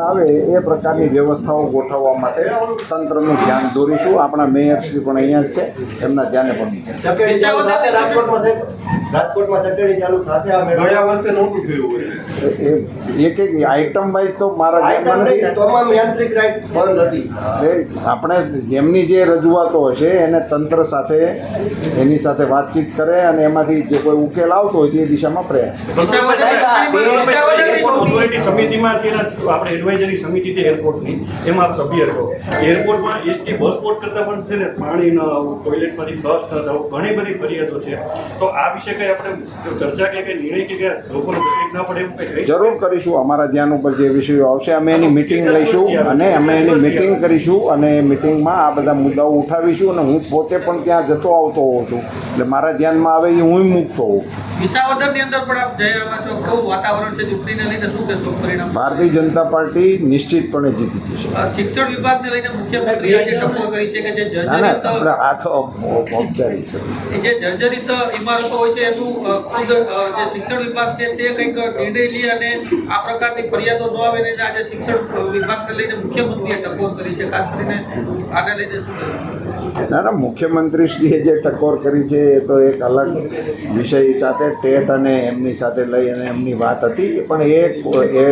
આવે એ પ્રકારની વ્યવસ્થાઓ ગોઠવવા માટે તંત્રનું ધ્યાન દોરીશું. આપણા મેયરશ્રી પણ અહીંયા જ છે. એમના ધ્યાને પણ મૂકીશું. ચકેડી ચાલુ થશે રાજકોટમાં આ મેળો. ગયા વર્ષે નહોતું થયું એક એક આઈટમ વાઇઝ તો મારા તમામ યાંત્રિક બંધ હતી. આપણે જેમની જે રજૂઆતો હશે એને તંત્ર સાથે એની સાથે વાતચીત કરે અને એમાંથી જે કોઈ ઉકેલ આવતો હોય તે દિશામાં પ્રયાસ સમિતિમાં આપણે એડવાઇઝરી સમિતિ છે એરપોર્ટની એમાં આપ સભ્ય છો એરપોર્ટમાં એસટી બસ પોર્ટ કરતાં પણ છે ને પાણી ન આવવું ટોયલેટમાંથી બસ ન થવું ઘણી બધી ફરિયાદો છે. તો આ વિશે કંઈ આપણે ચર્ચા કે કંઈ નિર્ણય કે લોકોને તકલીફ ના પડે એવું કંઈ જરૂર કરીશું. અમારા ધ્યાન ઉપર જે વિષયો આવશે અમે એની મિટિંગ લઈશું અને અમે એની મિટિંગ કરીશું અને મિટિંગમાં આ બધા મુદ્દાઓ ઉઠાવીશું અને હું પોતે પણ ત્યાં જતો આવતો હોઉં છું. એટલે મારા ધ્યાનમાં આવે એ હું મૂકતો હોઉં છું. વિસાવદરની અંદર પણ આપ જઈ છો. કેવું વાતાવરણ છે? ચૂંટણીને લઈને શું કહેશો પરિણામ? ભારતીય જનતા પાર્ટી નિશ્ચિતપણે જીતી જશે. શિક્ષણ વિભાગને લઈને મુખ્યમંત્રીએ આજે ટકોર કરી છે કે જે ના ના જર્જરિત આ તો ઔપચારિક છે. જે જર્જરિત ઇમારતો હોય છે એનું ખુદ જે શિક્ષણ વિભાગ છે, તે કંઈક નિર્ણય લઈ અને આ પ્રકારની ફરિયાદો ન આવે ને આજે શિક્ષણ વિભાગને લઈને મુખ્યમંત્રીએ ટકોર કરી છે, ખાસ કરીને આને લઈને ના, મુખ્યમંત્રીશ્રીએ જે ટકોર કરી છે, એ તો એક અલગ વિષય સાથે, ટેટ અને એમની સાથે લઈ અને એમની વાત હતી, પણ એ એ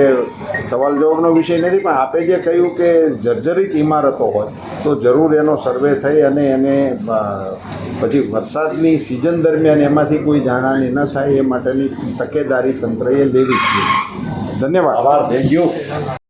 સવાલ જવાબનો વિષય નથી, પણ આપે જે કહ્યું કે જર્જરિત ઇમારતો હોય, તો જરૂર એનો સર્વે થઈ અને એને પછી વરસાદની સિઝન દરમિયાન એમાંથી કોઈ જાનહાની ન થાય, એ માટેની તકેદારી તંત્રએ લેવી જોઈએ. ધન્યવાદ. આભાર. Thank you.